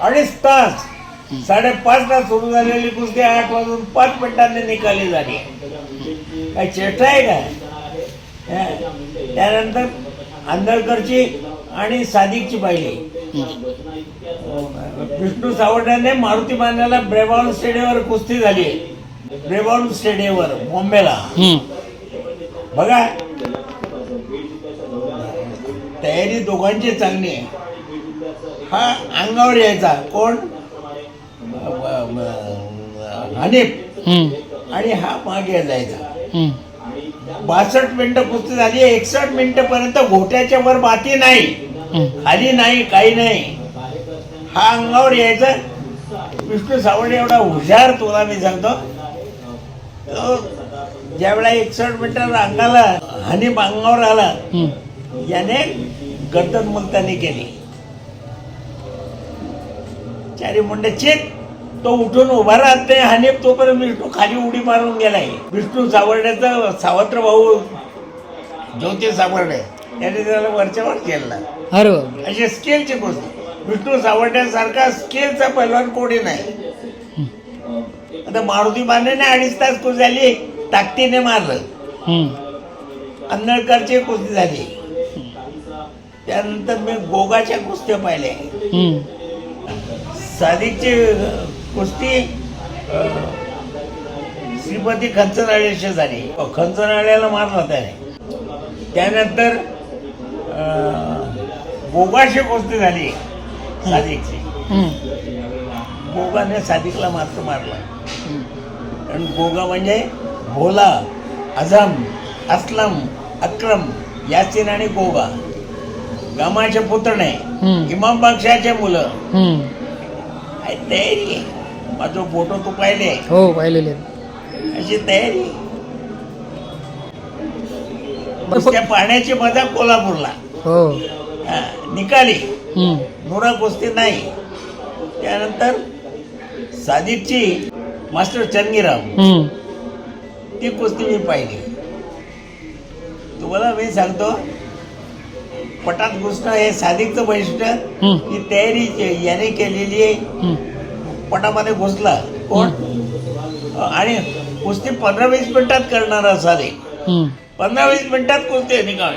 अडीच तास साडेपाचला सुरू झालेली कुस्ती आठ वाजून पाच मिनिटांनी निकाली झाली काय चेष्टा आहे का. त्यानंतर आंधळकरची आणि सादिकची पाहिली विष्णू सावंताने मारुती मान्याला ब्रेबॉन स्टेडियमवर कुस्ती झाली. ब्रेबॉन स्टेडियमवर मुंबईला हम्म. बघा तयारी दोघांची चांगली आहे. हा अंगावर यायचा. कोण? हनीफ. आणि हा मागे जायचा. बासष्ट मिनिटं कुस्ती झाली. एकसष्ट मिनिटं पर्यंत घोट्याच्या वर बाती नाही. खाली नाही काही नाही. हा अंगावर यायचा. विष्णू सावंत एवढा हुशार तुला मी सांगतो. तो ज्यावेळेला एकसष्ट मिनिटं अंगाला हानी अंगावर आला. याने गर्दन मुलतानी केली. चारी मुंडे चित तो उठून उभा राहत नाही हानी तोपर्यंत विष्णू खाली उडी मारून गेलाय. विष्णू सावर्ड्याचा सावत्र भाऊ ज्योती सावर्डे त्याने त्याला वरच्यावर केला. अरे बाप अशी स्केलची गोष्ट. विष्णू सावर्ड्यासारखा स्केलचा पैलवान कोणी नाही. आता मारुती बांधेने अडीच तास कुस्ती झाली ताकदीने मारलं. अन्नळकरची कुस्ती झाली. त्यानंतर मी गोगाच्या कुस्त्या पाहिल्या. सादिकची कुस्ती श्रीपती खंचनाळेशी झाली खंचनाळ्याला मारला त्याने त्यानंतर अं, गोगाशी कुस्ती झाली सादिकची हम्म. गोगाने सादिकला मात्र मारला. कारण गोगा म्हणजे भोला अझम असलम अक्रम यासीन आणि गोगा गमाचे पुतणे. इमाम बादशाहचे मुलं तयारी आहे. माझं फोटो तू पाहिले. हो पाहिलेले अशी तयारी त्या पाण्याची मजा कोल्हापूरला. हो. हा, निकाली. हम्म. नुरा कुस्ती नाही. त्यानंतर सादिकची मास्टर चंगीराम हम्म. ती कुस्ती मी पाहिली. तुम्हाला मी सांगतो पटात घुसणं हे सादिकचं वैशिष्ट्य. ही तयारी याने केलेली आहे. पटामध्ये घुसला. कोण? आणि कुस्ती पंधरा वीस मिनिटात करणारा सादिक. हम्म. पंधरा वीस मिनिटात कुस्ती निकाल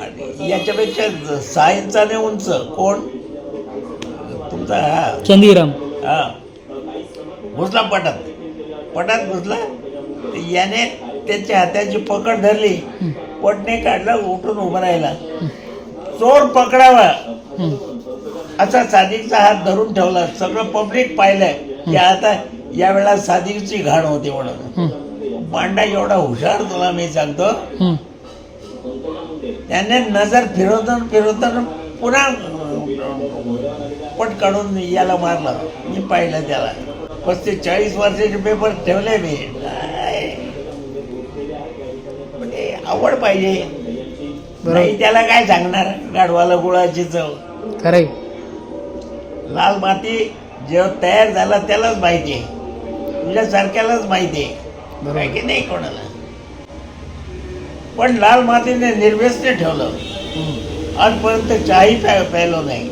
आणि याच्यापेक्षा इंचाने उंच. कोण? तुमचा हा. चंदीराम. हा. घुसला पटात पटात घुसला. याने त्याच्या हाताची पकड धरली. पटने काढला उठून उभं राहिला. चोर पकडावा. असा सादिकचा हात धरून ठेवला. सगळं पब्लिक पाहिलंय की आता यावेळेला सादिकची घाण होती म्हणून. मांडा पांडा एवढा हुशार तुला मी सांगतो. त्याने नजर फिरवताना फिरवताना पुन्हा पट काढून याला मारलं. मी पाहिलं त्याला. पस्तीस चाळीस वर्षाचे पेपर ठेवले मी. आवड पाहिजे. नाही त्याला काय सांगणार? गाढवाला गुळाची चव. खरंय. लाल माती जेव्हा तयार झाला त्यालाच माहिती आहे. तुझ्यासारख्यालाच माहिती आहे. काय की नाही कोणाला? पण लाल मातीने निर्व्यसने ठेवलं. आजपर्यंत प्या प्यायलो नाही.